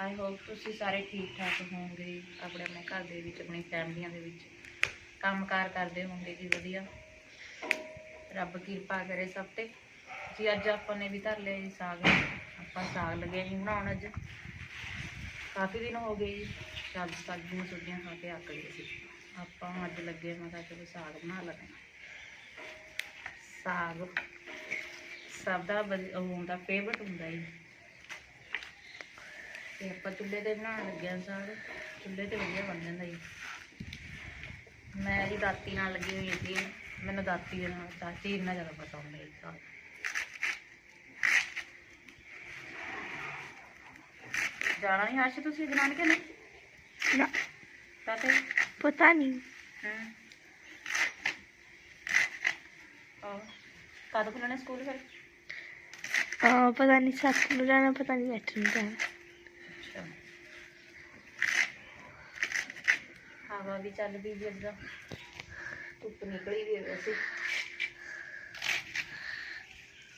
I hope ਤੁਸੀਂ ਸਾਰੇ ਠੀਕ ਠਾਕ ਹੋਵੋਗੇ, ਆਪਣੇ ਆਪਣੇ ਘਰ ਦੇ ਵਿੱਚ, ਆਪਣੀ ਫੈਮਲੀਆਂ ਦੇ ਵਿੱਚ। ਕੰਮਕਾਰ ਕਰਦੇ ਹੋਵੋਗੇ ਜੀ ਵਧੀਆ। ਰੱਬ ਕਿਰਪਾ ਕਰੇ ਸਭ ਤੇ। ਜੀ ਅੱਜ ਆਪਾਂ ਨੇ ਵੀ ਧਰ ਲਿਆ ਜੀ ਸਾਗ। ਆਪਾਂ ਸਾਗ ਲੱਗੇ ਜੀ ਬਣਾਉਣ ਅੱਜ। ਕਾਫੀ ਦਿਨ ਹੋ ਗਏ ਜੀ। ਸਬਜ਼ੀ ਸਬਜ਼ੀਆਂ ਸਬਜ਼ੀਆਂ ਖਾ ਕੇ ਅੱਕ ਗਏ ਸੀ। ਆਪਾਂ ਅੱਜ ਲੱਗੇ ਮੈਂ ਕਿਹਾ ਚਲੋ ਸਾਗ ਬਣਾ ਲੈਂਦੇ ਸਾਗ ਸਭ ਦਾ ਵਧ- ਉਹ ਹੁੰਦਾ ਫੇਵਰਟ ਹੁੰਦਾ ਜੀ। ਤੇ ਆਪਾਂ ਚੁੱਲ੍ਹੇ ਤੇ ਬਣਾਉਣ ਲੱਗੇ ਹਾਂ ਸਾਗ। ਚੁੱਲ੍ਹੇ ਤੇ ਵਧੀਆ ਬਣ ਜਾਂਦਾ ਜੀ। ਮੈਂ ਜੀ ਦਾਤੀ ਨਾਲ ਲੱਗੀ ਹੋਈ ਸੀ। ਮੈਨੂੰ ਦਾਤੀ ਦੇ ਨਾਲ ਚਾਚੀ ਇੰਨਾ ਜ਼ਿਆਦਾ ਪਤਾ ਹੁੰਦਾ ਜੀ ਸਾਗ। ਜਾਣਾ ਨਹੀਂ ਹਰਸ਼ ਤੁਸੀਂ ਜਨਾਨ ਕੇ ਨਹੀਂ? ਨਾ। ਕਾਤੇ ਪਤਾ ਨਹੀਂ। ਹਾਂ। ਕਦੋਂ ਖੁੱਲਣਾ ਸਕੂਲ ਫਿਰ? ਪਤਾ ਨਹੀਂ ਸੱਤ ਨੂੰ ਜਾਣਾ ਪਤਾ ਨਹੀਂ ਅੱਠ ਨੂੰ ਜਾਣਾ ਅੱਛਾ ਹਵਾ ਵੀ ਚੱਲ ਪਈ ਜੀ ਅੱਗਾ ਧੁੱਪ ਨਿਕਲੀ ਵੀ ਵੈਸੇ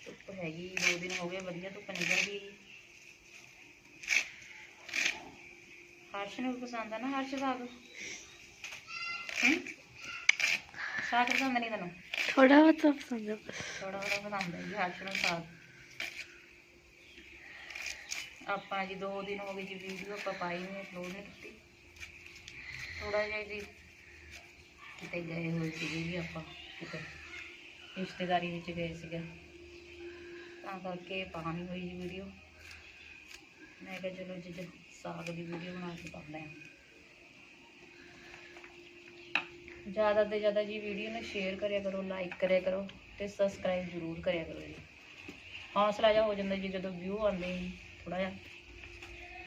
ਧੁੱਪ ਹੈਗੀ ਦੋ ਦਿਨ ਹੋ ਗਏ ਵਧੀਆ ਧੁੱਪ ਨਿਕਲ ਗਈ। ਹਰਸ਼ ਨੂੰ ਵੀ ਪਸੰਦ ਆ ਨਾ ਹਰਸ਼ ਸਾਗ? ਸਾਗ ਪਸੰਦ ਨਹੀਂ ਤੈਨੂੰ? ਥੋੜਾ ਬਹੁਤ ਪਸੰਦ ਬਸ। ਥੋੜਾ ਥੋੜਾ ਪਸੰਦ ਹੈ ਜੀ ਹਰਸ਼ ਨੂੰ ਸਾਗ। ਆਪਾਂ ਜੀ ਦੋ ਦਿਨ ਹੋ ਗਏ ਜੀ ਵੀਡੀਓ ਆਪਾਂ ਪਾਈ ਨਹੀਂ ਅਪਲੋਡ ਨਹੀਂ ਕੀਤੀ। ਥੋੜਾ ਜਿਹਾ ਜੀ। ਕਿਤੇ ਗਏ ਹੋਏ ਸੀਗੇ ਜੀ ਆਪਾਂ, ਕਿਤੇ। ਰਿਸ਼ਤੇਦਾਰੀ ਵਿੱਚ ਗਏ ਸੀਗੇ। ਤਾਂ ਕਰਕੇ ਪਾ ਨਹੀਂ ਹੋਈ ਜੀ ਵੀਡੀਓ ਮੈਂ ਕਿਹਾ ਚਲੋ ਜੀ ਸਾਗ ਦੀ ਵੀਡੀਓ ਬਣਾ ਕੇ ਪਾਉਂਦੇ ਹਾਂ ਜ਼ਿਆਦਾ ਤੋਂ ਜ਼ਿਆਦਾ ਜੀ ਵੀਡੀਓ ਨੂੰ ਸ਼ੇਅਰ ਕਰਿਆ ਕਰੋ ਲਾਈਕ ਕਰਿਆ ਕਰੋ ਤੇ ਸਬਸਕ੍ਰਾਈਬ ਜ਼ਰੂਰ ਕਰਿਆ ਕਰੋ ਜੀ। ਹੌਸਲਾ ਜਿਹਾ ਹੋ ਜਾਂਦਾ ਜੀ, ਜਦੋਂ ਵਿਊ ਆਉਂਦੇ ਜੀ ਥੋੜਾ ਜਿਹਾ।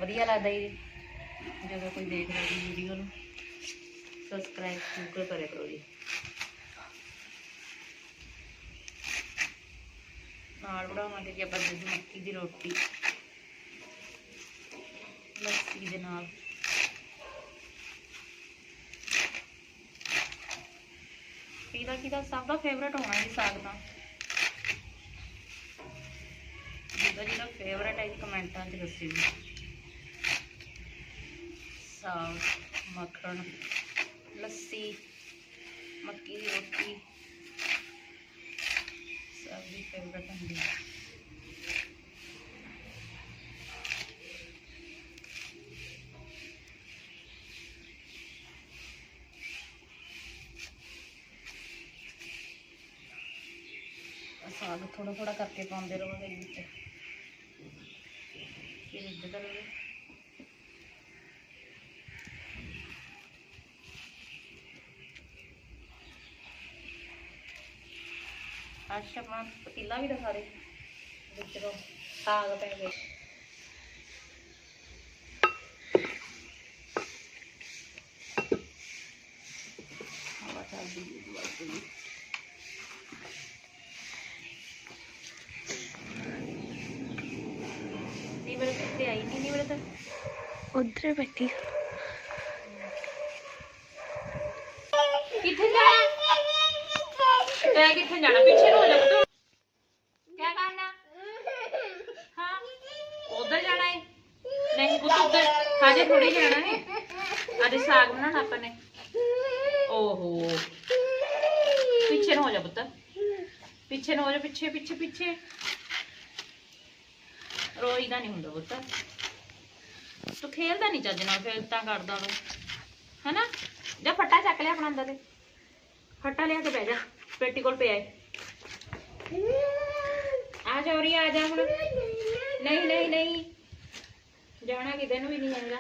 ਵਧੀਆ ਲੱਗਦਾ ਜੀ, ਜਦੋਂ ਕੋਈ ਦੇਖਦਾ ਜੀ ਵੀਡੀਓ ਨੂੰ। ਸਬਸਕ੍ਰਾਈਬ ਜ਼ਰੂਰ ਕਰਿਆ ਕਰੋ ਜੀ। ਨਾਲ ਬਣਾਵਾਂਗੇ ਜੀ ਆਪਾਂ ਦੁੱਧ ਮੱਕੀ ਦੀ ਰੋਟੀ। ਲੱਸੀ ਦੇ ਨਾਲ। ਕਿਹਦਾ ਕਿਹਦਾ ਸਭ ਦਾ ਫੇਵਰੇਟ ਹੋਣਾ ਜੀ ਸਾਗ ਤਾਂ। ਜਿਹਦਾ ਜਿਹਦਾ ਫੇਵਰੇਟ ਹੈ ਜੀ ਕਮੈਂਟਾਂ 'ਚ ਦੱਸਿਓ ਸਾਗ, ਮੱਖਣ। ਲੱਸੀ, ਮੱਕੀ ਦੀ ਰੋਟੀ। ਸਭ ਦੀ ਫੇਵਰਟ ਹੁੰਦੀ ਹੈ। ਸਾਗ ਥੋੜਾ ਥੋੜਾ ਕਰਕੇ ਪਾਉਂਦੇ ਰਹੋ ਇਹਦੇ ਵਿੱਚ। ਫਿਰ ਇੱਦਾਂ ਅੱਛਾ ਆਪਣਾ ਪਤੀਲਾ ਵੀ ਦਿਖਾ ਦੇ। ਵਿੱਚ ਸਾਗ ਪੈ ਗਏ। ਜੀ ਉਧਰ ਬੈਠੀ। ਕਿੱਥੇ ਜਾਣਾ? ਤੈ ਕਿੱਥੇ ਜਾਣਾ? ਪਿੱਛੇ ਨੂੰ ਹੋ ਜਾ ਤੂੰ ਕੀ ਕਰਨਾ? ਹਾਂ? ਉਧਰ ਜਾਣਾ ਹੈ ਨਹੀਂ ਪੁੱਤ, ਉਧਰ। ਹਾਜੇ ਥੋੜੀ ਜਾਣਾ ਹੈ ਅੱਜ ਸਾਗ ਬਣਾਉਣਾ ਆਪਾਂ ਨੇ। ਓਹੋ। ਪਿੱਛੇ ਨੂੰ ਹੋ ਜਾ ਪੁੱਤ ਪਿੱਛੇ ਨੂੰ ਹੋ ਜਾ, ਪਿੱਛੇ ਪਿੱਛੇ ਪਿੱਛੇ। ਰੋਈਦਾ ਨਹੀਂ ਹੁੰਦਾ ਪੁੱਤ ਤੂੰ ਖੇਲਦਾ ਨਹੀਂ ਚੱਜ ਨਾਲ, ਫਿਰ ਤਾਂ ਕਰਦਾ ਤੂੰ ਹੈਨਾ? ਜਾ ਫੱਟਾ ਚੱਕ ਲਿਆ ਆਪਣਾ ਅੰਦਰ ਤੇ ਫੱਟਾ ਲਿਆ ਕੇ ਬਹਿ ਜਾ। ਪੇਟੀ ਕੋਲ ਪਿਆ ਏ ਆ ਜਾ ਉਰੀ ਆ ਜਾ ਹੁਣ ਨਹੀਂ ਨਹੀਂ ਨਹੀਂ ਜਾਣਾ ਕਿਤੇ ਨੂੰ ਵੀ ਨਹੀਂ ਹੈਗਾ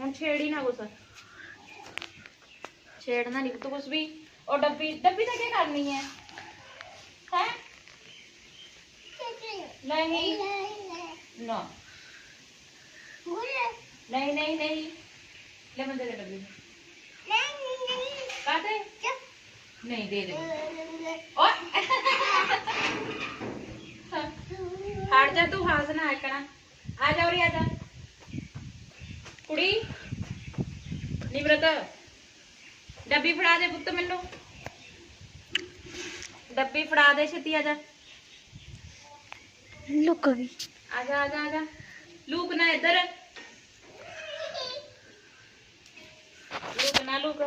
ਹੁਣ ਛੇੜੀ ਨਾ ਕੁਛ ਛੇੜਨਾ ਨਹੀਂ ਤੂੰ ਕੁਛ ਵੀ ਉਹ ਡੱਬੀ ਡੱਬੀ ਤਾਂ ਕੀ ਕਰਨੀ ਹੈ ਹੈ ਨਹੀਂ ਨਾ ਨਹੀਂ ਨਹੀਂ ਨਹੀਂ ਲੈ ਮੈਂ ਦੇ ਦੇ ਡੱਬੀ ਕਾਤੇ ਨਹੀਂ ਦੇ ਦੇ। ਓਏ। ਹਟ ਜਾ ਤੂੰ ਹਾਸ ਨਾ ਆਕਣਾ। ਆ ਜਾ ਉਰੀ ਆ ਜਾ। ਕੁੜੀ। ਨਿਮਰਤ ਡੱਬੀ ਫੜਾ ਦੇ ਪੁੱਤ ਮੈਨੂੰ। ਡੱਬੀ ਫੜਾ ਦੇ ਛੇਤੀ ਆ ਜਾ। ਲੁਕ ਗਈ। ਆ ਜਾ ਆ ਜਾ ਆ ਜਾ। ਲੂਕ ਨਾ ਇੱਧਰ। ਲੂਕ ਨਾ ਲੂਕ।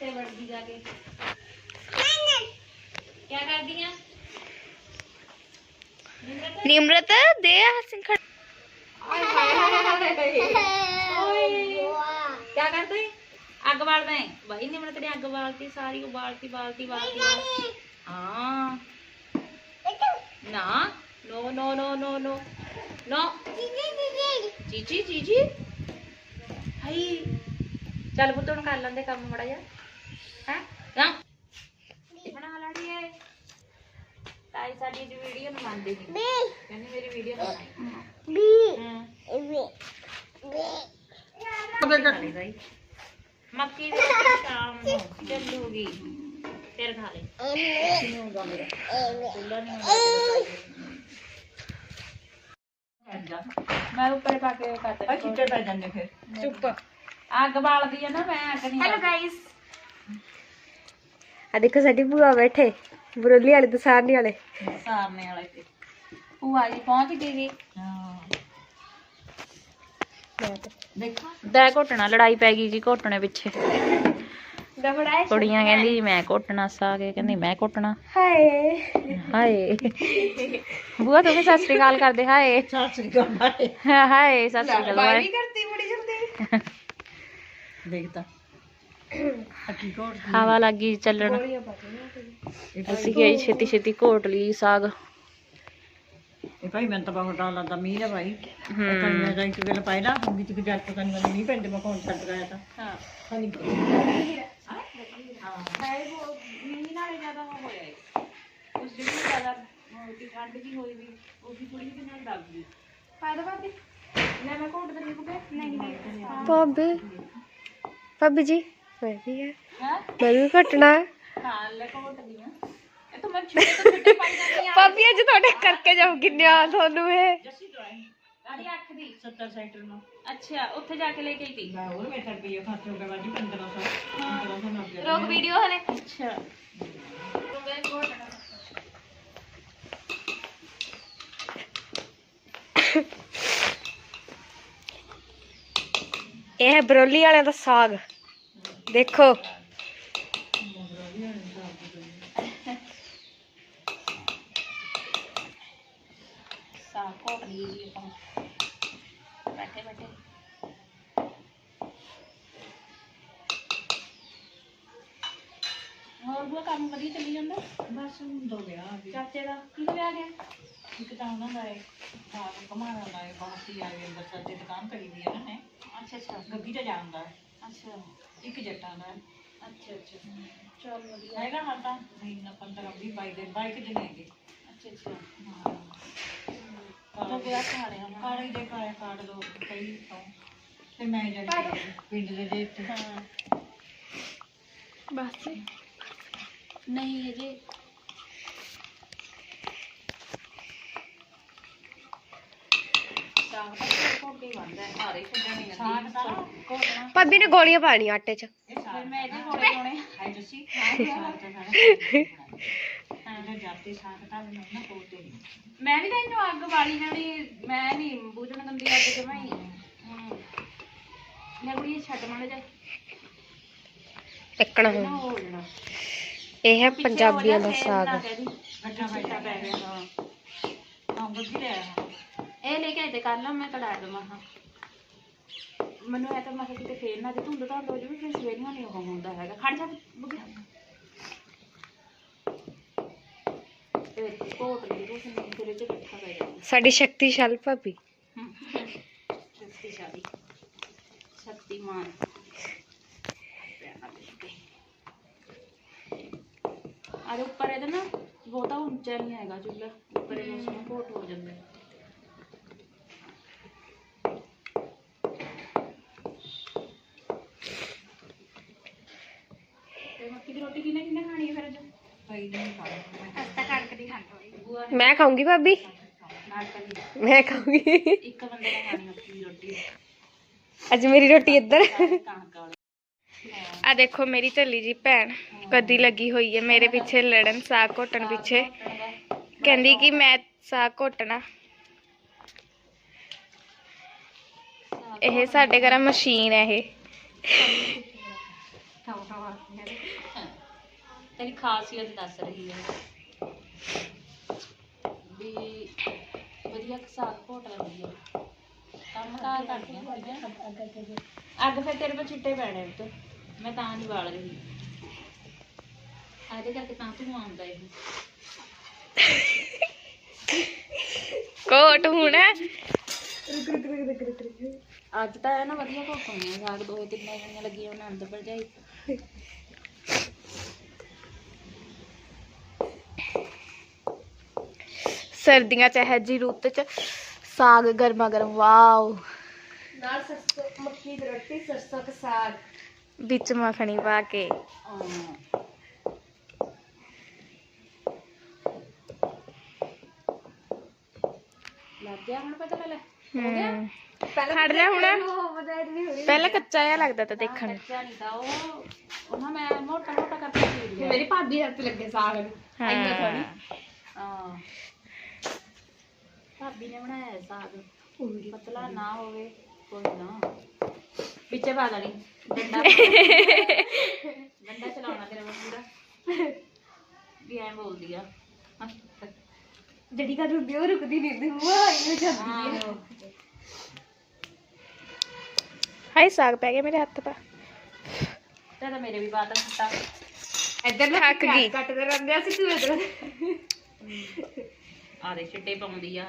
ਤੇ ਵੜਦੀ ਜਾ ਕੇ? ਕੀ ਕਰਦੀ ਨਿਮਰਤ? ਦੇ ਹਸਨ ਖੜ। ਆਏ ਹਾਏ ਹਾਏ ਹਾਏ ਓਏ। ਕੀ ਕਰਦੀ ਅੱਗ ਬਾਲਦਾ ਹੈ ਨਿਮਰਤ ਨੇ ਅੱਗ ਬਾਲਤੀ ਸਾਰੀ ਉਬਾਲਤੀ ਬਾਲਤੀ ਬਾਲਤੀ ਹਾਂ। ਨਾ। ਨੋ ਨੋ ਨੋ ਨੋ ਨੋ। ਨੋ। ਜੀ ਜੀ ਜੀ ਜੀ ਹਾਈ। ਚੱਲ ਪੁੱਤ ਹੁਣ ਕਰ ਲੈਂਦੇ ਕੰਮ ਮੜਾ ਜਾ ਸਾਡੀ ਦੀ ਵੀਡੀਓ ਨੂੰ ਮੰਨਦੀ ਨਹੀਂ ਕਹਿੰਦੀ ਮੇਰੀ ਵੀਡੀਓ ਨਾ ਬਣਾਈ ਹਾਂ। ਮੱਕੀ ਦੀ ਰੋਟੀ ਸ਼ਾਮ ਨੂੰ ਚੱਲੂਗੀ। ਫਿਰ ਖਾ ਲੈ ਨਹੀਂ ਹੁੰਦਾ ਮੇਰਾ ਚੁੱਲ੍ਹਾ ਨਹੀਂ ਹੁੰਦਾ ਮੈਂ ਉੱਪਰ ਪਾ ਕੇ ਕੱਟ ਆ ਚਿੱਟੇ ਪੈ ਜਾਂਦੇ ਫਿਰ। ਚੁੱਪ। ਅੱਗ ਬਾਲਦੀ ਆ ਨਾ ਮੈਂ ਅੱਗ ਨਹੀਂ ਹੈਲੋ ਗਾਇਸ ਆ ਦੇਖੋ ਸਾਡੀ ਭੂਆ ਬੈਠੇ। ਬਰੋਲੀ ਵਾਲੇ ਦਸਾਰਨੀ ਵਾਲੇ। ਸਾਰਨੇ ਵਾਲੇ ਤੇ। ਭੂਆ ਜੀ ਪਹੁੰਚ ਗਈ ਜੀ। ਹਾਂ ਦੇਖਾ। ਦਾ ਘੋਟਣਾ ਲੜਾਈ ਪੈ ਗਈ ਜੀ ਘੋਟਣੇ ਪਿੱਛੇ। ਦਫੜਾਏ ਕੁੜੀਆਂ ਕਹਿੰਦੀ ਜੀ ਮੈਂ ਘੋਟਣਾ ਸਾ ਕੇ ਕਹਿੰਦੀ ਮੈਂ ਘੋਟਣਾ। ਹਾਏ। ਹਾਏ। ਬੂਆ ਤੁਸੀਂ ਸਤਿ ਸ੍ਰੀ ਅਕਾਲ ਕਰਦੇ ਹਾਏ। ਸਤਿ ਸ੍ਰੀ ਅਕਾਲ ਹਾਏ। ਸਤਿ ਸ੍ਰੀ ਅਕਾਲ ਬਾਏ ਕਰਤੀ ਬੜੀ ਜਲਦੀ। ਦੇਖਤਾ ਹਵਾ ਲੱਗੀ ਚੱਲਣ। ਅਸੀਂ ਗਏ ਛੇਤੀ ਛੇਤੀ ਘੋਟ ਲਈ ਸਾਗ। ਇਹ ਭਾਈ ਮੈਂ ਤਾਂ ਬਹੁਤ ਡਰ ਲੱਗਦਾ ਮੀਂਹ ਦਾ ਭਾਈ। ਹੂੰ। ਕੰਨਿਆ ਦਾ ਇੱਕ ਵੇਲੇ ਪਾਇਦਾ ਹੁੰਦੀ ਤੇ ਜੱਟ ਪਤਾ ਨਹੀਂ ਮੈਨੂੰ ਨਹੀਂ ਪੈਂਦੇ ਮੈਂ ਕੌਣ ਛੱਡ ਗਿਆ ਤਾਂ। ਹਾਂ। ਖਾਲੀ ਮੀਂਹ ਨਾਲੇ ਜ਼ਿਆਦਾ ਹੋ ਹੋਇਆ ਏ। ਉਸ ਜਿਹੜੀ ਜ਼ਿਆਦਾ ਮੋਟੀ ਠੰਡ ਜੀ ਹੋਈ ਵੀ ਉਹ ਵੀ ਥੋੜੀ ਜਿਹੀ ਨਾਲ ਲੱਗ ਗਈ ਫਾਇਦਾ ਬਾਦੀ ਲੈ ਮੈਂ ਘੋਟ ਦਿੰਦੀ ਕੁਬੇ ਨਹੀਂ ਨਹੀਂ ਭਾਬੀ? ਭਾਬੀ ਜੀ? ਮੈਂ ਵੀ ਹੈ? ਮੈਂ ਵੀ ਘਟਣਾ। ਹਾਂ ਲੈ ਘੋਟ ਦੀਆਂ ਇਹ ਤਾਂ ਮੈਂ ਛੋਟੇ ਤੋਂ ਛੋਟੇ ਪਾਈ ਜਾਂਦੀ ਆ। ਭਾਬੀ ਅੱਜ ਤੁਹਾਡੇ ਕਰਕੇ ਜਾਉ ਕਿੰਨਿਆ ਤੁਹਾਨੂੰ ਇਹ। ਜੱਸੀ ਡਰਾਈ ਗਾੜੀ ਅੱਖ ਦੀ। 70 ਸੈਕਟਰ ਨੂੰ। ਅੱਛਾ ਉੱਥੇ ਜਾ ਕੇ ਲੈ ਕੇ ਆਈ ਤੀ? ਮੈਂ ਹੋਰ ਮੈਂ ਰੁਪਏ ਖਰਚ ਹੋ ਗਿਆ ਬਾਜੀ 1500 1500 ਨਾ ਗਿਆ ਰੋਕ ਵੀਡੀਓ ਹਲੇ। ਅੱਛਾ। ਰੁਕ ਗਏ ਘੋਟਣਾ ਇਹ ਹੈ ਬਰੋਲੀ ਵਾਲਿਆਂ ਦਾ ਸਾਗ। ਦੇਖੋ। ਸਾਗ ਘੋਟ ਲਈ ਜੀ ਆਪਾਂ ਬੈਠੇ ਬੈਠੇ। ਹੋਰ ਬੁਆ ਕੰਮ ਵਧੀਆ ਚੱਲੀ ਜਾਂਦਾ? ਬਸ ਹੁਣ ਦੋ ਗਿਆ ਅਭੀ। ਚਾਚੇ ਦਾ ਕਿਹਦੇ ਵਿਆਹ ਗਿਆ ਇੱਕ ਤਾਂ ਉਹਨਾਂ ਦਾ ਹੈ ਹਾਂ ਕਮਾਣਾ ਦਾ ਹੈ ਬਾਸੀ ਆ ਗਏ ਅੰਦਰ ਦੀ ਦੁਕਾਨ ਕਰੀ ਦੀ ਹੈ ਨਾ ਹੈ। ਅੱਛਾ ਅੱਛਾ। ਗੱਗੀ ਤੇ ਜਾਂਦਾ ਹੈ। ਅੱਛਾ। ਇੱਕ ਜੱਟਾਂ ਦਾ ਹੈ। ਅੱਛਾ ਅੱਛਾ। ਚਲ ਵਧੀਆ। ਹੈਗਾ ਮਾਤਾ ਨਹੀਂ ਨਾ 15 20 ਬਾਈ ਦੇ ਬਾਈਕ ਦੇ ਹੈਗੇ। ਅੱਛਾ ਅੱਛਾ। ਹਾਂ। ਉਹ ਵਿਆਹ ਖਾ ਲਿਆ ਨਾ। ਕਾਲੇ ਦੇ ਕਾਇਆ ਕਾਰਡ ਦੋ ਕਈ ਤੋਂ ਤੇ ਮੈਂ ਜਾਣੀ ਪਿੰਡ ਦੇ ਦੇ ਇੱਥੇ। ਹਾਂ। ਬਸ ਨਹੀਂ ਹਜੇ ਸਾਗ ਤਾਂ ਘੋਟ ਕੇ ਹੀ ਬਣਦਾ ਹੈ ਸਾਰੇ ਛੱਡਣੇ ਸਾਗ ਤਾਂ ਨਾ ਘੋਟਣਾ ਭਾਬੀ ਨੇ ਗੋਲੀਆਂ ਪਾਣੀਆਂ ਆਟੇ 'ਚ। ਇਹ ਮੈਂ ਵੀ ਅੱਗ ਵਾਲੀ ਜਾਣੀ ਮੈਂ ਨਹੀਂ ਬੂਝਣ ਅੱਗ ਕੁੜੀ ਛੱਡ ਜਾ ਟੱਕਣਾ ਹੋ ਹੈ ਪੰਜਾਬੀਆਂ ਦਾ ਸਾਗ। ਅੱਛਾ ਭਾਈ ਪੈ ਗਿਆ ਹਾਂ। ਹਾਂ ਬੱਗੀ ਲੈ ਆਇਆ ਇਹ ਲੈ ਕੇ ਆਏ ਤੇ ਕਰ ਲਾ ਮੈਂ ਕਢਾ ਦਵਾਂ ਹਾਂ। ਮੈਨੂੰ ਇਹ ਤਾਂ ਮੈਂ ਕਿਹਾ ਕਿਤੇ ਫੇਰ ਨਾ ਜੇ ਧੁੰਦ ਧੰਦ ਹੋ ਜਾਵੇ ਫਿਰ ਸਵੇਰੀਆਂ ਨਹੀਂ ਉਹ ਹੁੰਦਾ ਹੈਗਾ। ਖੜ ਜਾ ਬੁੱਗੇ ਤੇ ਕੋਟ ਲਈ ਉਸ ਨੇ ਫਿਰ ਇਹ ਚ ਇਕੱਠਾ ਪੈ ਜਾਂਦਾ। ਸਾਡੀ ਸ਼ਕਤੀਸ਼ਾਲੀ ਭਾਬੀ। ਸ਼ਕਤੀਸ਼ਾਲੀ। ਸ਼ਕਤੀਮਾਨ। ਅਰੇ ਉੱਪਰ ਇਹਦਾ ਨਾ ਬਹੁਤਾ ਉੱਚਾ ਨਹੀਂ ਹੈਗਾ ਚੁੱਲ੍ਹਾ। ਉੱਪਰ ਇਹ ਉਸ ਨੂੰ ਕੋਟ ਹੋ ਜਾਂਦਾ। ਹੈ ਤੇ ਮੱਕੀ ਦੀ ਰੋਟੀ ਕਿਹਨੇ ਕਿਹਨੇ ਖਾਣੀ ਹੈ ਫਿਰ ਅੱਜ ਭਾਈ ਨਹੀਂ ਖਾਣਾ ਅਸਤਾ ਕਣਕ ਦੀ ਖਾਣੀ ਬੂਆ ਮੈਂ ਖਾਊਂਗੀ ਭਾਬੀ ਨਾਟਕ ਦੀ ਮੈਂ ਖਾਊਂਗੀ ਇੱਕ ਬੰਦੇ ਨੇ ਖਾਣੀ ਮੱਕੀ ਦੀ ਰੋਟੀ ਅੱਜ ਮੇਰੀ ਰੋਟੀ ਇੱਧਰ ਕਣਕ ਵਾਲੀ ਆ ਦੇਖੋ ਮੇਰੀ ਢੱਲੀ ਜੀ ਭੈਣ ਕਦੀ ਲੱਗੀ ਹੋਈ ਹੈ ਮੇਰੇ ਪਿੱਛੇ ਲੜਨ ਸਾਗ ਘੋਟਣ ਪਿੱਛੇ ਕਹਿੰਦੀ ਕਿ ਮੈਂ ਸਾਗ ਘੋਟਣਾ ਇਹ ਸਾਡੇ ਘਰ ਮਸ਼ੀਨ ਹੈ ਇਹ ਤੇਰੀ ਖਾਸੀਅਤ ਦੱਸ ਰਹੀ ਹੈ। ਵੀ ਵਧੀਆ ਸਾਗ ਘੋਟ ਲੈਂਦੀ ਹੈ ਕੰਮ ਕਾਰ ਕਰਦੀ ਹੈ। ਹੈ ਅੱਗ ਫਿਰ ਤੇਰੇ ਪੇ ਛਿੱਟੇ ਪੈਣੇ ਉੱਤੇ ਮੈਂ ਤਾਂ ਨਹੀਂ ਵਾਲ ਰਹੀ। ਆਦੇ ਕਰਕੇ ਤਾਂ ਤੂੰ ਆਉਂਦਾ ਇਹ ਕੋਟ ਹੁਣ ਅੱਜ ਤਾਂ ਇਹ ਨਾ ਵਧੀਆ ਘੋਟ ਹੋਣੀ ਹੈ ਸਾਗ ਦੋਏ ਤਿੰਨੇ ਜਣੀਆਂ ਲੱਗੀਆਂ ਉਹਨਾਂ ਅੰਦਰ ਭਰਜਾਈ। ਸਰਦੀਆਂ ਚ ਹੈ ਜੀ ਰੁੱਤ ਚ ਸਾਗ ਗਰਮਾ ਗਰਮ ਵਾਓ। ਨਾਲ ਸਰਸੋਂ ਮੱਕੀ ਦੀ ਰੋਟੀ ਸਰਸੋਂ ਦਾ ਸਾਗ। ਵਿੱਚ ਮੱਖਣੀ ਪਾ ਕੇ। ਹਾਂ। ਲੱਗ ਗਿਆ ਹੁਣ ਪਤਾ ਲੈ ਹਮ ਖੜ ਜਾ ਹੁਣ। ਪਹਿਲਾਂ ਕੱਚਾ ਜਿਹਾ ਲੱਗਦਾ ਤਾਂ ਦੇਖਣ ਨੂੰ। ਬੱਚਾ ਨਹੀਂ ਤਾਂ ਉਹ ਉਹਨਾਂ ਮੈਂ ਮੋਟਾ ਮੋਟਾ ਕਰਕੇ ਲਿਆ। ਮੇਰੀ ਭਾਬੀ ਹੱਥ ਲੱਗੇ ਸਾਗ। ਨੂੰ ਇੰਨਾ ਥੋੜੀ ਹਾਂ। ਭਾਬੀ ਨੇ ਬਣਾਇਆ ਹੈ ਸਾਗ। ਪਤਲਾ ਨਾ ਹੋਵੇ ਕੋਈ ਨਾ। ਵਿੱਚੇ ਪਾ ਦੇਣੀ। ਡੰਡਾ ਡੰਡਾ ਚਲਾਉਣਾ ਤੇਰਾ ਪੂਰਾ। ਵੀ ਐਂ ਬੋਲਦੀ ਆ। ਜਿਹੜੀ ਗੱਲ ਹੁੰਦੀ ਉਹ ਰੁਕਦੀ ਨਹੀਂ ਹੁੰਦੀ। ਵਾਹ ਇਹਨੂੰ ਜਾਂਦੀ ਹਾਂ ਹਾਏ ਸਾਗ ਪੈ ਗਿਆ ਮੇਰੇ ਹੱਥ ਪਾ ਤੇ ਤਾਂ ਮੇਰੇ ਵੀ ਬਾਤ ਹਟਾ ਇੱਧਰ ਨਾ ਥੱਕ ਗਈ। ਕੱਟਦੇ ਰਹਿੰਦੇ ਅਸੀਂ ਤੂੰ ਇੱਧਰ। ਆ ਦੇ ਛਿੱਟੇ ਪਾਉਂਦੀ ਆ।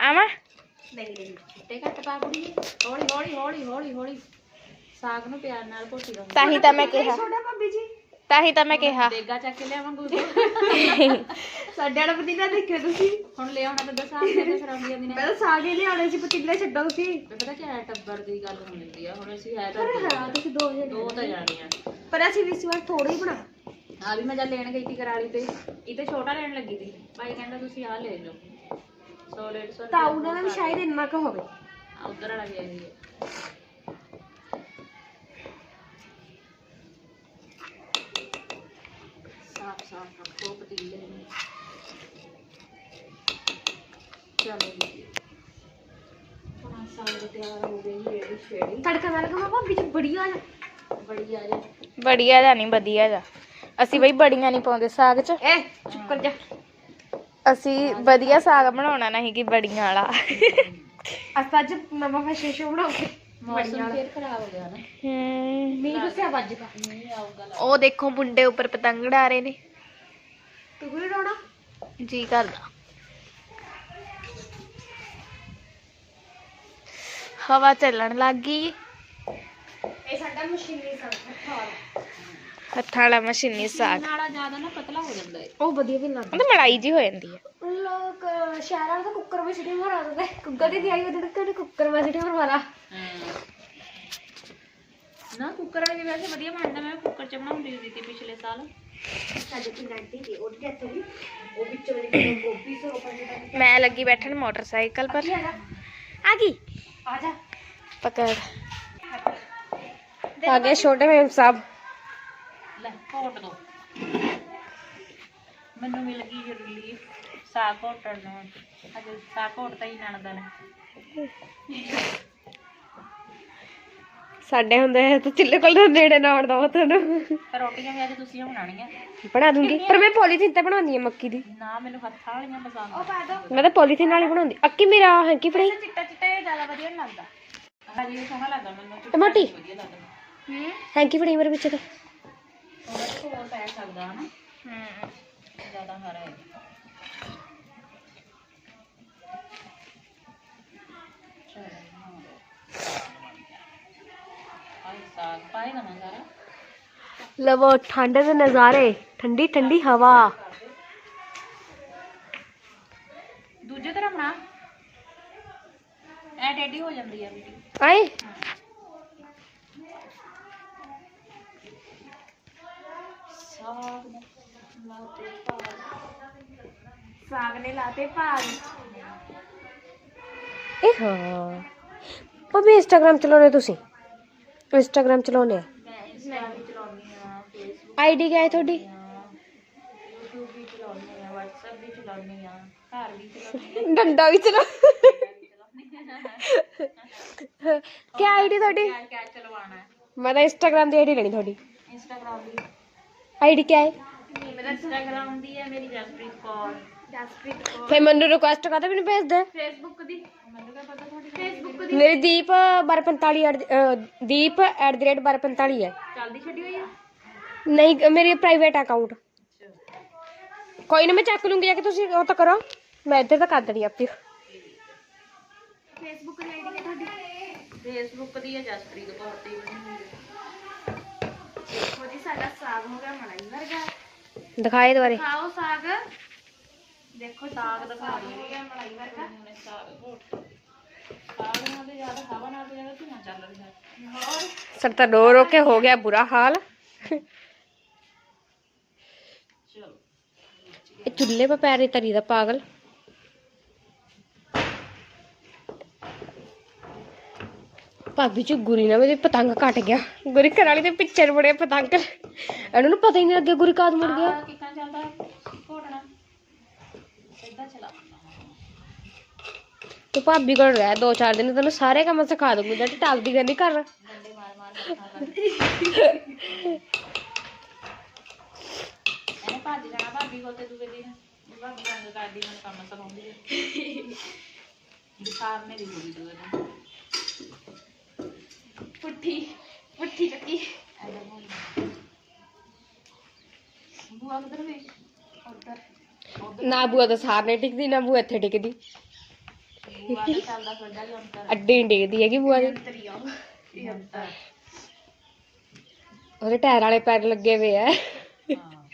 ਆਵਾਂ? ਨਹੀਂ ਨਹੀਂ ਛਿੱਟੇ ਘੱਟ ਪਾ ਕੁੜੀ। ਹੌਲੀ ਹੌਲੀ ਹੌਲੀ ਹੌਲੀ ਹੌਲੀ। ਸਾਗ ਨੂੰ ਪਿਆਰ ਨਾਲ ਘੋਟੀ ਦਾ ਤਾਂ ਹੀ ਤਾਂ ਮੈਂ ਕਿਹਾ। ਛੋਟਾ ਭਾਬੀ ਜੀ। ਤਾਂ ਹੀ ਤਾਂ ਮੈਂ ਕਿਹਾ। ਦੇਗਾ ਚੱਕ ਕੇ ਲਿਆਵਾਂਗੇ ਸਾਡੇ ਵਾਲਾ ਪਤੀਲਾ ਦੇਖਿਓ ਤੁਸੀਂ। ਹੁਣ ਤਾਂ ਫਿਰ ਨੇ। ਪਹਿਲਾਂ ਸਾਗ ਹੀ ਲਿਆਉਣੇ ਸੀ ਪਤੀਲੇ ਛੱਡੋ ਤੁਸੀਂ। ਪਤਾ ਕੀ ਹੈ ਟੱਬਰ ਦੀ ਗੱਲ ਹੋ ਜਾਂਦੀ ਆ। ਹੁਣ ਅਸੀਂ ਹੈ ਤਾਂ ਪਰ ਹਾਂ ਤੁਸੀਂ ਦੋ ਜਣੇ ਦੋ ਤਾਂ ਜਾਣੇ ਆ। ਪਰ ਅਸੀਂ ਵੀ ਇਸ ਵਾਰ ਥੋੜਾ ਹੀ ਬਣਾ ਆ ਵੀ ਮੈਂ ਜਦ ਲੈਣ ਗਈ ਸੀ ਕਰਾਲੀ ਤੇ ਇਹ ਤੇ ਛੋਟਾ ਲੈਣ ਲੱਗੀ ਸੀ। ਭਾਈ ਕਹਿੰਦਾ ਤੁਸੀਂ ਆਹ ਲੈ ਲਓ। 100 150 ਤਾਂ ਉਹਨਾਂ ਦਾ ਵੀ ਸ਼ਾਇਦ ਇੰਨਾ ਕੁ ਹੋਵੇ। ਉਧਰ ਵਾਲਾ ਵੀ ਆਈ ਹੈ। ਸਾਫ਼ ਸਾਫ਼ ਰੱਖੋ ਪਤੀਲੇ ਨੂੰ। ਚਲੋ ਜੀ ਹੁਣ ਸਾਗ ਤਿਆਰ ਹੋ ਗਈ ਰੇੜੀ ਛੇੜੀ। ਤੜਕਾ ਨਾਲ ਕਮਾ ਭਾਬੀ ਜੀ ਬੜੀਆ ਜਿਹਾ। ਬੜੀ ਆ ਜੇ ਬੜੀਆ ਦਾ ਨਹੀਂ ਵਧੀਆ ਦਾ ਅਸੀਂ ਬਈ ਬੜੀਆਂ ਨਹੀਂ ਪਾਉਂਦੇ ਸਾਗ 'ਚ। ਏ ਚੁੱਪ ਕਰ ਜਾ। ਅਸੀਂ ਵਧੀਆ ਸਾਗ ਬਣਾਉਣਾ ਨਹੀਂ ਕਿ ਬੜੀਆਂ ਵਾਲਾ। ਅਸਾਂ ਅੱਜ ਨਵਾਂ ਫੈਸ਼ਨ ਸ਼ੋ ਬਣਾਉਂਗੇ ਮੌਸਮ ਫੇਰ ਖਰਾਬ ਹੋ ਗਿਆ ਨਾ। ਹਮ ਮੀਂਹ ਗੁੱਸਿਆ ਵੱਜ ਪਾ ਨਹੀਂ ਆਊਗਾ ਲਾ ਉਹ ਦੇਖੋ ਮੁੰਡੇ ਉੱਪਰ ਪਤੰਗ ਉਡਾ ਰਹੇ ਨੇ। ਤੂੰ ਵੀ ਜੀ ਕਰਦਾ। ਹਵਾ ਚੱਲਣ ਲੱਗ ਗਈ। ਇਹ ਸਾਡਾ ਮਸ਼ੀਨਰੀ ਸਾਗ ਹੱਥਾਂ ਵਾਲਾ ਮਸ਼ੀਨੀ ਸਾਗ। ਨਾਲਾ ਜ਼ਿਆਦਾ ਨਾ ਪਤਲਾ ਹੋ ਜਾਂਦਾ ਹੈ ਉਹ ਵਧੀਆ ਵੀ ਲੱਗਦਾ। ਉਹ ਤਾਂ ਮਲਾਈ ਜੀ ਹੋ ਜਾਂਦੀ ਹੈ ਲੋਕ ਸ਼ਹਿਰਾਂ ਦਾ ਕੁੱਕਰ ਵਿੱਚ ਸਿਟੀ ਮਰਾ ਦਿੰਦੇ। ਕੁੱਕਰ ਦੀ ਦਿਆਈ ਉਹਦੇ ਤੱਕ ਕੁੱਕਰ ਵਿੱਚ ਸਿਟੀ ਮਰਵਾ ਨਾ ਕੁੱਕਰ ਵਾਲੀ ਵੀ ਵੈਸੇ ਵਧੀਆ ਬਣਦਾ ਮੈਂ ਕੁੱਕਰ ਚ ਬਣਾਉਂਦੀ ਹੁੰਦੀ ਸੀ ਪਿਛਲੇ ਸਾਲ। ਸਾਡੇ ਪਿੰਡ ਆਂਟੀ ਦੀ ਉਹਦੀ ਡੈਥ ਹੋ ਗਈ ਉਹ ਵਿੱਚ ਵਾਲੀ ਗੋਭੀ ਸੋ ਰੋਪਣ ਦੀ ਮੈਂ ਲੱਗੀ ਬੈਠਣ ਮੋਟਰਸਾਈਕਲ ਪਰ। ਆ ਗਈ। ਆ ਜਾ। ਪਕੜ। ਆ ਗਏ ਛੋਟੇ ਮੇਮ ਸਾਹਿਬ ਲੈ ਘੋਟ ਦੋ। ਮੈਨੂੰ ਮਿਲ ਗਈ ਜੀ ਰਿਲੀਫ ਸਾਗ ਘੋਟਣ ਨੂੰ। ਅੱਜ ਸਾਗ ਘੋਟਦਾ ਹੀ ਨਣਦਾ ਨੇ। ਸਾਡੇ ਹੁੰਦੇ ਤਾਂ ਚਿੱਲੇ ਕੋਲ ਤਾਂ ਨੇੜੇ ਨਾ ਆਉਣ ਦਵਾ ਤੁਹਾਨੂੰ ਪਰ ਰੋਟੀਆਂ ਵੀ ਅੱਜ ਤੁਸੀਂ ਹੀ ਬਣਾਉਣੀਆਂ। ਬਣਾ ਦੂੰਗੀ ਪਰ ਮੈਂ ਪੋਲੀਥੀਨ ਤੇ ਬਣਾਉਂਦੀ ਆ ਮੱਕੀ ਦੀ। ਨਾ ਮੈਨੂੰ ਹੱਥਾਂ ਵਾਲੀਆਂ ਪਸੰਦ ਆ। ਪਾ ਦੋ। ਮੈਂ ਤਾਂ ਪੋਲੀਥੀਨ ਨਾਲ ਹੀ ਬਣਾਉਂਦੀ। ਅੱਕੀ ਮੇਰਾ ਹੈਂਕੀ ਫੜਾਈ? ਚਿੱਟਾ ਚਿੱਟਾ ਇਹ ਜ਼ਿਆਦਾ ਵਧੀਆ ਨਹੀਂ ਲੱਗਦਾ। ਅਜੇ ਇਹ ਸੋਹਣਾ ਲੱਗਦਾ ਮੈਨੂੰ ਟਮਾਟੀ ਵਧੀਆ ਲੱਗਦਾ। ਹੂੰ? ਹੈਂਕੀ ਫੜਾਈ ਮੇਰੇ ਵਿੱਚ ਤੇ? ਥੋੜਾ ਜਿਹਾ ਹੋਰ ਪੈ ਸਕਦਾ ਹਨਾ? ਹੂੰ। ਜ਼ਿਆਦਾ ਹਰਾ ਹੈ। ਆਈ ਸਾਗ ਪਾਏਗਾ ਨਾ ਸਾਰਾ? ਲਵੋ ਠੰਡ ਦੇ ਨਜ਼ਾਰੇ ਠੰਡੀ ਠੰਡੀ ਹਵਾ। ਇੰਸਟਾਗ੍ਰam ਚਲਾਉਂਦੇ ਤੁਸੀਂ? ਇੰਸਟਾਗ੍ਰam ਚਲਾਉਂਦੇ ਆ ਮੈਂ ਇੰਸਟਾ ਵੀ ਚਲਾਉਂਦੀ ਆ ਫੇਸਬੁੱਕ ਆਈਡੀ ਕਿਆ ਹੈ ਤੁਹਾਡੀ? YouTube ਵੀ ਚਲਾਉਂਦੀ ਆ WhatsApp ਵੀ ਚਲਾਉਣੀ ਆ ਘਰ ਵੀ ਚਲਾਉਣੀ ਡੰਡਾ ਵੀ ਚਲਾ ਆ ਕੀ ਆਈਡੀ ਤੁਹਾਡੀ? ਕਿਆ ਕਿਆ ਚਲਵਾਣਾ ਹੈ ਮੈਂ ਤਾਂ ਇੰਸਟਾਗ੍ਰam ਦੀ ਆਈਡੀ ਲੈਣੀ ਤੁਹਾਡੀ। ਇੰਸਟਾਗ੍ਰਾਮ ਦੀ। ਆਈਡੀ ਕੀ ਹੈ? ਮੇਰਾ ਇੰਸਟਾਗ੍ਰਾਮ ਦੀ ਹੈ ਮੇਰੀ ਜਸਪ੍ਰੀਤ ਕੌਰ। ਜਸਪ੍ਰੀਤ ਕੌਰ ਫੇ ਮੈਨੂੰ ਰਿਕੁਐਸਟ ਕਾਹਦਾ ਵੀ ਨਹੀਂ ਭੇਜਦੇ ਫੇਸਬੁੱਕ ਦੀ ਮੈਨੂੰ ਕਿਆ ਪਤਾ ਤੁਹਾਡੀ ਫੇਸਬੁੱਕ ਦੀ ਮੇਰੀ ਦੀਪ 1245 at the- ਅਹ, ਦੀਪ @1245 ਹੈ ਚੱਲਦੀ ਛੱਡੀ ਹੋਈ ਆ ਨਹੀਂ ਮੇਰੀ ਪ੍ਰਾਈਵੇਟ ਅਕਾਊਂਟ ਕੋਈ ਨਾ ਮੈਂ ਚੱਕ ਲੂੰਗੀ ਜਾ ਕੇ ਤੁਸੀਂ ਉਹ ਤਾਂ ਕਰੋ ਮੈਂ ਇੱਧਰ ਤਾਂ ਕਰ ਦੇਣੀ ਆਪੀ ਫੇਸਬੁੱਕ ਦੀ ਆਈਡੀ ਹੈ ਤੁਹਾਡੀ ਫੇਸਬੁੱਕ ਦੀ ਹੈ ਜਸਪ੍ਰੀਤ ਕੌਰ ਤੇ ਬਣੀ ਹੋਈ ਹੈ ਦੇਖੋ ਜੀ ਸਾਡਾ ਸਾਗ ਹੋ ਗਿਆ ਮਲਾਈ ਵਰਗਾ ਦਿਖਾਏ ਦੁਬਾਰੇ ਖਾਓ ਸਾਗ ਦੇਖੋ ਸਾਗ ਦਿਖਾ ਰਹੀ ਹੋ ਗਿਆ ਮਲਾਈ ਵਰਗਾ। ਸਾਗ ਘੋਟ ਸਾਗ ਨਾਲ ਤੇ ਜ਼ਿਆਦਾ ਹਵਾ ਨਾਲ ਤੇ ਜ਼ਿਆਦਾ ਧੂਆਂ ਚੱਲ ਰਿਹਾ ਹੈ ਹੋਰ? ਸਰ ਤਾਂ ਰੋ ਰੋ ਕੇ ਹੋ ਗਿਆ ਬੁਰਾ ਹਾਲ। ਚਲੋ। ਇਹ ਚੁੱਲ੍ਹੇ 'ਤੇ ਪੈਰ ਧਰੀ ਦਾ ਪਾਗਲ। ਭਾਬੀ ਚ ਗੁਰੀ ਨਾ ਮੇਰੇ ਪਤੰਗ ਕੱਟ ਗਿਆ। ਗੁਰੀ ਘਰ ਵਾਲੀ ਦੇ ਪਿੱਛੇ ਬੜੇ ਪਤੰਗ। ਇਹਨਾਂ ਨੂੰ ਪਤਾ ਹੀ ਨਹੀਂ ਲੱਗਿਆ ਗੁਰੀ ਕਾਦ ਮੁੜ ਗਿਆ। ਏਦਾਂ ਚਲਾ ਤੂੰ ਭਾਬੀ ਕੋਲ ਰਹਿ ਦੋ ਚਾਰ ਦਿਨ ਤੈਨੂੰ ਸਾਰੇ ਕੰਮ ਸਿਖਾ ਦੂੰਗੀ ਜਿਹੜੀ ਟਾਲਦੀ ਕਹਿੰਦੀ ਘਰ ਡੰਡੇ ਮਾਰ ਮਾਰ ਕੇ ਖਾ ਕਰ ਨਾ ਬੂਆ ਤਾਂ ਸਾਰ ਟਿਕਦੀ, ਨਾ ਬੂਆ ਇੱਥੇ ਟਿਕਦੀ। ਬੁਆ ਦਾ ਚੱਲਦਾ ਫਿਰਦਾ ਜੀ ਅੱਡੀ ਨਹੀਂ ਟਿਕਦੀ ਹੈਗੀ ਬੂਆ ਦੀ। ਅੰਤਰੀ ਆ ਉਹਦੇ ਟਾਇਰ ਵਾਲੇ ਪੈਰ ਲੱਗੇ ਹੋਏ ਆ। ਹਾਂ।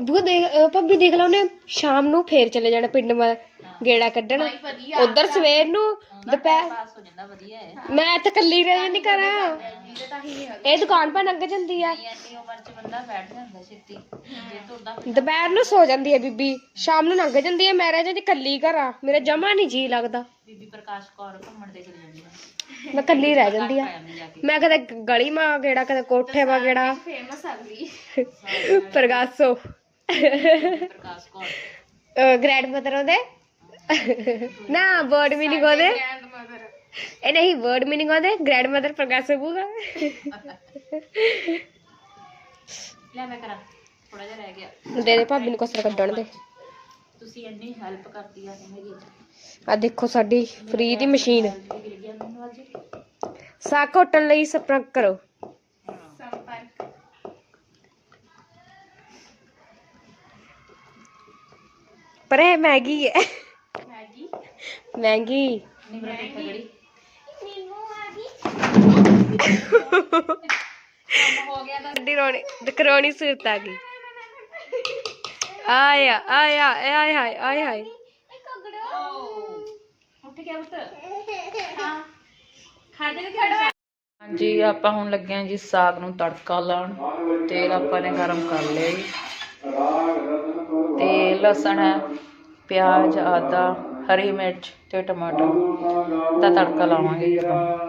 ਬੂਆ ਦੇਖ ਅਹ ਭਾਬੀ ਦੇਖ ਲਾ ਉਹਨੇ ਸ਼ਾਮ ਨੂੰ ਫੇਰ ਚਲੇ ਜਾਣਾ ਪਿੰਡ ਮੈਂ ਗੇੜਾ ਕੱਢਣ। ਵਧੀਆ ਉਧਰ ਸਵੇਰ ਨੂੰ ਦੁਪਹਿਰ ਪਾਸ ਹੋ ਜਾਂਦਾ ਵਧੀਆ ਹੈ। ਮੈਂ ਇੱਥੇ ਇਕੱਲੀ ਰਹਿ ਜਾਂਦੀ ਕਰਾਂ ਤਾਂ ਹੀ ਨਹੀਂ ਇਹ ਦੁਕਾਨ ਪਰ ਲੰਘ ਜਾਂਦੀ ਆ। ਇੰਨੀ ਉਮਰ ਚ ਬੰਦਾ ਬੈਠ ਜਾਂਦਾ ਛੇਤੀ। ਜੇ ਤੁਰਦਾ ਦੁਪਹਿਰ ਨੂੰ ਸੋ ਜਾਂਦੀ ਹੈ ਬੀਬੀ। ਸ਼ਾਮ ਨੂੰ ਲੰਘ ਜਾਂਦੀ ਹੈ। ਮੈਂ ਰਹਿ ਜਾਂਦੀ ਇਕੱਲੀ ਘਰਾਂ। ਮੇਰਾ ਜਮਾ ਨਹੀਂ ਜੀ ਲੱਗਦਾ। ਬੀਬੀ ਪ੍ਰਕਾਸ਼ ਕੌਰ ਘੁੰਮਣ ਤੇ ਚਲੀ ਜਾਂਦੀ ਹੈ। ਮੈਂ ਇਕੱਲੀ ਰਹਿ ਜਾਂਦੀ ਆ। ਮੈਂ ਕਦੇ ਗਲੀ ਮਾ ਗੇੜਾ ਕਦੇ ਕੋਠੇ ਮਾ ਗੇੜਾ। ਫੇਮਸ ਆ ਗਈ ਪ੍ਰਗਾਸੋ। ਪ੍ਰਕਾਸ਼ ਕੌਰ। ਗ੍ਰੈਂਡ ਮਦਰ ਉਹਦੇ। ਨਾ ਵਰਡ ਮੀਨਿੰਗ ਉਹਦੇ। ਇਹ ਨਹੀਂ ਵਰਡ ਮੀਨਿੰਗ ਉਹਦੇ। ਗ੍ਰੈਂਡ ਮਦਰ ਪ੍ਰਗਾਸੋ ਬੂਗਾ। ਲੈ ਮੈਂ ਕਰਾਂ। ਥੋੜਾ ਜਿਹਾ ਰਹਿ ਗਿਆ। ਦੇ ਦੇ ਭਾਬੀ ਨੂੰ ਕਸਰ ਕੱਢਣ ਦੇ। ਤੁਸੀਂ ਇੰਨੀ ਹੈਲਪ ਕਰਦੀ ਆ ਮੇਰੀ ਆ ਦੇਖੋ ਸਾਡੀ ਫ੍ਰੀ ਦੀ ਮਸ਼ੀਨ ਮਿਲ ਗਿਆ ਮੈਨੂੰ ਅੱਜ ਸਾਗ ਘੋਟਣ ਲਈ ਸੰਪਰਕ ਕਰੋ। ਸੰਪਰਕ। ਪਰ ਇਹ ਮੈਗੀ ਹੈ। ਮੈਗੀ? ਮੈਗੀ। ਨਿਮਰ ਤੇ ਖੜੀ ਹੋ ਗਿਆ ਤਾਂ ਰੋਣੀ ਦਕਰੋਣੀ ਸੂਰਤ ਆ ਗਈ। ਆਇਆ ਆਇਆ ਆਏ ਹਾਏ ਆਏ ਹਾਏ ਉੱਠ ਗਿਆ ਉੱਠ ਹਾਂ ਖਾਦੇ ਵੀ ਖੜਾ ਹਾਂਜੀ ਆਪਾਂ ਹੁਣ ਲੱਗੇ ਹਾਂ ਜੀ ਸਾਗ ਨੂੰ ਤੜਕਾ ਲਾਉਣ। ਤੇਲ ਆਪਾਂ ਨੇ ਗਰਮ ਕਰ ਲਿਆ ਜੀ। ਤੇ ਲਸਣ ਹੈ ਪਿਆਜ਼ ਆਦਾ ਹਰੀ ਮਿਰਚ ਤੇ ਟਮਾਟਰ ਦਾ ਤੜਕਾ ਲਾਵਾਂਗੇ ਜੀ ਆਪਾਂ।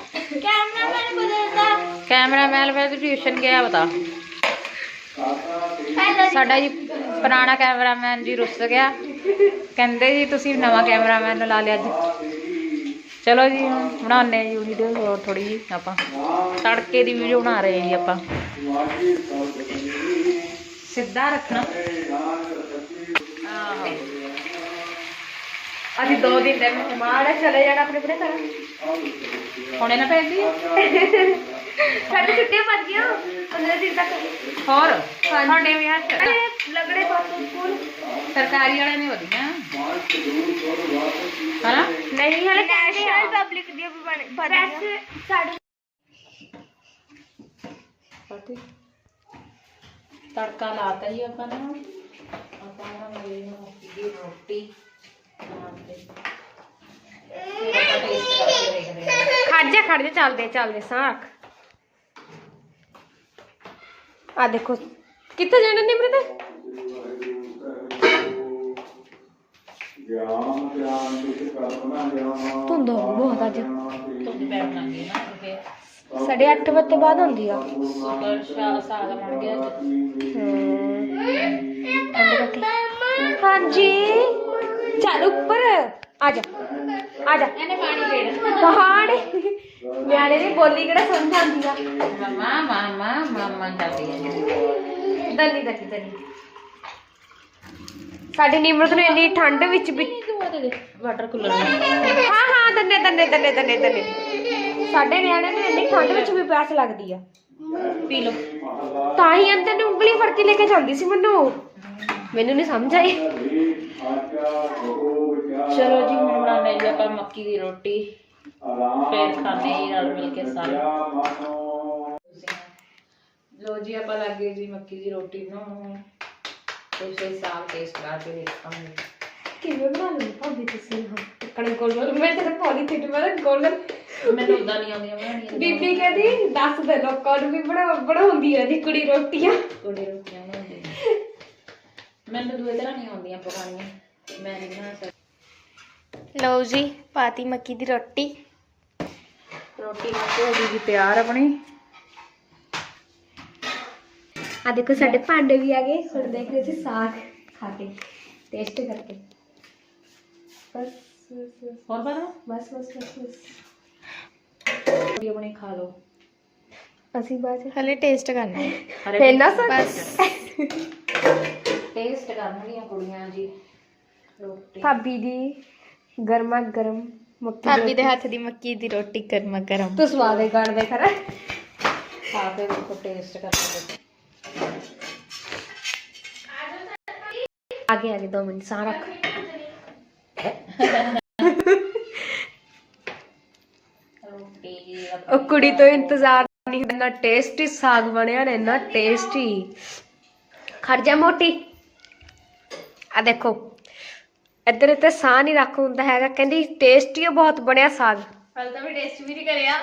ਕੈਮਰਾ ਮੈਲ ਫਿਰ ਟਿਊਸ਼ਨ ਗਿਆ ਬਤਾ ਸਾਡਾ ਜੀ ਪੁਰਾਣਾ ਕੈਮਰਾਮੈਨ ਜੀ ਰੁੱਸ ਗਿਆ। ਕਹਿੰਦੇ ਜੀ, ਤੁਸੀਂ ਨਵਾਂ ਕੈਮਰਾਮੈਨ ਲਾ ਲਿਆ ਅੱਜ ਚਲੋ ਜੀ, ਹੁਣ ਬਣਾਉਂਦੇ ਜੀ ਵੀਡੀਓ ਹੋਰ ਥੋੜੀ ਜੀ ਆਪਾਂ। ਤੜਕੇ ਦੀ ਵੀਡੀਓ ਬਣਾ ਰਹੇ ਜੀ ਆਪਾਂ। ਸਿੱਧਾ ਰੱਖਣਾ। ਅਸੀਂ ਦੋ ਦਿਨ ਦੇ ਮਹਿਮਾਨ ਚਲੇ ਜਾਣਾ ਆਪਣੇ ਆਪਣੇ ਘਰ। ਹੁਣੇ ਨਾ ਪੈਂਦੀ ਸਾਡੀ ਛੁੱਟੀਆਂ ਵੱਜ ਗਈਆਂ। 15 ਦਿਨ ਤੱਕ। ਹੋਰ? ਸਾਡੇ ਵਿਆਹ ਚ? ਲੱਗੜੇ ਪਾਸੋਂ ਸਕੂਲ। ਸਰਕਾਰੀ ਵਾਲੇ ਨੇ ਵਧੀਆ। ਹਨਾ? ਨਹੀਂ ਹਲੇ ਨੈਸ਼ਨਲ ਪਬਲਿਕ ਦੀ ਵੀ ਬਣ ਵੈਸੇ ਸਾਡੇ ਪਾਤੀ ਤੜਕਾ ਲਾਤਾ ਜੀ ਆਪਾਂ ਨੇ। ਆਪਾਂ ਨਾ ਮੇਰੀ ਨੂੰ ਦੀ ਰੋਟੀ। ਬਣਾ ਕੇ ਫਿਰ ਆਪਾਂ ਟੇਸਟ ਕਰਕੇ ਦੇਖਦੇ ਹਾਂ। ਖੜ ਜਾ ਖੜ ਜਾ ਚੱਲਦੇ ਚੱਲਦੇ ਸਾਂ ਰੱਖ ਆ ਦੇਖੋ। ਕਿੱਥੇ ਜਾਣਾ ਨਿਮਰਤ? ਧੁੰਦ ਹੋ ਬਹੁਤ ਅੱਜ। ਤੁੰਦ ਬੈਠ ਲਾਂਗੇ ਨਾ ਫਿਰ ਸਾਢੇ 8 ਵਜੇ ਤੋਂ ਬਾਅਦ ਹੁੰਦੀ ਆ। ਸੁਪਰ ਸ਼ਾ ਸਾਗ ਬਣ ਗਿਆ ਜੀ। ਹਾਂਜੀ। ਚੱਲ ਉੱਪਰ। ਆ ਜਾ ਆ ਜਾ। ਇਹਨੇ ਪਾਣੀ ਪੀਣਾ। ਪਹਾੜ। ਨਿਆਣੇ ਦੀ ਬੋਲੀ ਕਿਹੜਾ ਸਮਝ ਆਉਂਦੀ ਆ। ਮਮਾ ਮਾਮਾ ਮਾਮਾ ਕਰਦੀ ਹੈ ਦਲੀ ਦਲੀ ਦਲੀ। ਸਾਡੀ ਨਿਮਰਤ ਨੂੰ ਇੰਨੀ ਠੰਡ ਵਿੱਚ ਵੀ ਵਾਟਰ ਕੂਲਰ ਹਾਂ ਹਾਂ ਦੰਨੇ ਦੰਨੇ ਦੰਨੇ ਦੰਨੇ ਦੰਨੇ। ਸਾਡੇ ਨਿਆਣੇ ਨੂੰ ਇੰਨੀ ਠੰਡ ਵਿੱਚ ਵੀ ਪਿਆਸ ਲੱਗਦੀ ਆ। ਪੀ ਲਓ। ਤਾਂ ਹੀ ਅੰਦਰ ਨੂੰ ਉਂਗਲੀ ਫੜ ਕੇ ਲੈ ਕੇ ਜਾਂਦੀ ਸੀ ਮੈਨੂੰ। ਮੈਨੂੰ ਨਹੀਂ ਸਮਝ ਆਈ। ਚਲੋ ਜੀ ਹੁਣ ਬਣਾਉਂਦੇ ਜੀ ਆਪਾਂ ਮੱਕੀ ਦੀ ਰੋਟੀ। ਫੇਰ ਖਾਣੇ ਜੀ ਨਾਲ ਮਿਲ ਕੇ ਸਾਰੇ। ਲੋ ਜੀ ਆਪਾਂ ਲੱਗੇ ਜੀ ਮੱਕੀ ਦੀ ਰੋਟੀ ਬਣਾਉਣ ਤੇ ਫਿਰ ਸਾਗ ਟੇਸਟ ਕਰਕੇ ਦੇਖਾਂਗੇ। ਕਿਵੇਂ ਬਣਾ ਲਈ ਭਾਬੀ ਤੁਸੀਂ ਹਾਂ ਟੱਕਣ ਗੋਲ ਮੈਂ ਤੇਰੇ ਪੋਲੀਥੀਨ ਮੈਂ ਗੋਲ ਗੋਲ ਮੈਨੂੰ ਉਦਾਂ ਨਹੀਂ ਆਉਂਦੀਆਂ ਬਣਾਉਣੀਆਂ। ਬੀਬੀ ਕਹਿੰਦੀ ਦੱਸ ਦੇ ਲੋਕਾਂ ਨੂੰ ਵੀ ਬਣਾ ਬਣਾਉਂਦੀ ਆ ਦੀ ਕੁੜੀ ਰੋਟੀਆਂ ਕੋੜੇ ਰੋਟੀਆਂ ਮੈਨੂੰ ਦੂਏ ਤਰ੍ਹਾਂ ਨਹੀਂ ਆਉਂਦੀਆਂ ਪਕਾਉਣੀਆਂ ਮੈਂ ਨਹੀਂ ਬਣਾ ਸਕਦੀ। ਲਓ ਜੀ ਪਾਤੀ ਮੱਕੀ ਦੀ ਰੋਟੀ। ਰੋਟੀ ਹੋ ਗਈ ਜੀ ਤਿਆਰ ਆਪਣੀ। ਆ ਦੇਖੋ ਸਾਡੇ ਭਾਂਡੇ ਵੀ ਆ ਗਏ ਹੁਣ ਦੇਖ ਰਹੇ ਸੀ ਸਾਗ ਖਾ ਕੇ ਟੇਸਟ ਕਰਕੇ। ਬਸ ਬਸ ਬਸ, ਹੋਰ ਬਣਾ ਬਸ ਬਸ ਬਸ ਬਸ। ਆਪਣੀ ਖਾ ਲਓ। ਅਸੀਂ ਬਾਅਦ ਹਲੇ ਟੇਸਟ ਕਰਨਾ ਹਰੇ ਫੇਰ ਨਾ ਸਰ ਟੇਸਟ ਕਰਨਗੀਆਂ ਕੁੜੀਆਂ ਜੀ। ਰੋਟੀ। ਭਾਬੀ ਦੀ। ਗਰਮਾ ਗਰਮ ਮੱਕੀ ਭਾਬੀ ਦੇ ਹੱਥ ਦੀ ਮੱਕੀ ਦੀ ਰੋਟੀ ਗਰਮਾ ਗਰਮ ਤੂੰ ਸਵਾਦ ਹੀ ਗਣ ਦੇ ਖਰਾ ਖਾ ਕੇ ਦੇਖੋ ਟੇਸਟ ਕਰਕੇ ਆਗੇ ਆਗੇ 2 ਮਿੰਟ ਸਾਹ ਰੱਖ। ਰੋਟੀ ਉਹ ਕੁੜੀ ਤੋਂ ਇੰਤਜ਼ਾਰ ਨਹੀਂ ਇੰਨਾ ਟੇਸਟੀ ਸਾਗ ਬਣਿਆ ਨੇ ਇੰਨਾ ਟੇਸਟੀ ਖੜ ਜਾ ਮੋਟੀ। ਆ ਦੇਖੋ। ਇੱਧਰ ਤੇ ਸਾਹ ਨਹੀਂ ਰੱਖ ਹੁੰਦਾ ਹੈਗਾ। ਕਹਿੰਦੀ ਟੇਸਟੀ ਬਹੁਤ ਬਣਿਆ ਸਾਗ। ਹਲ ਤਾਂ ਵੀ ਟੇਸਟ ਵੀ ਨਹੀਂ ਕਰਿਆ।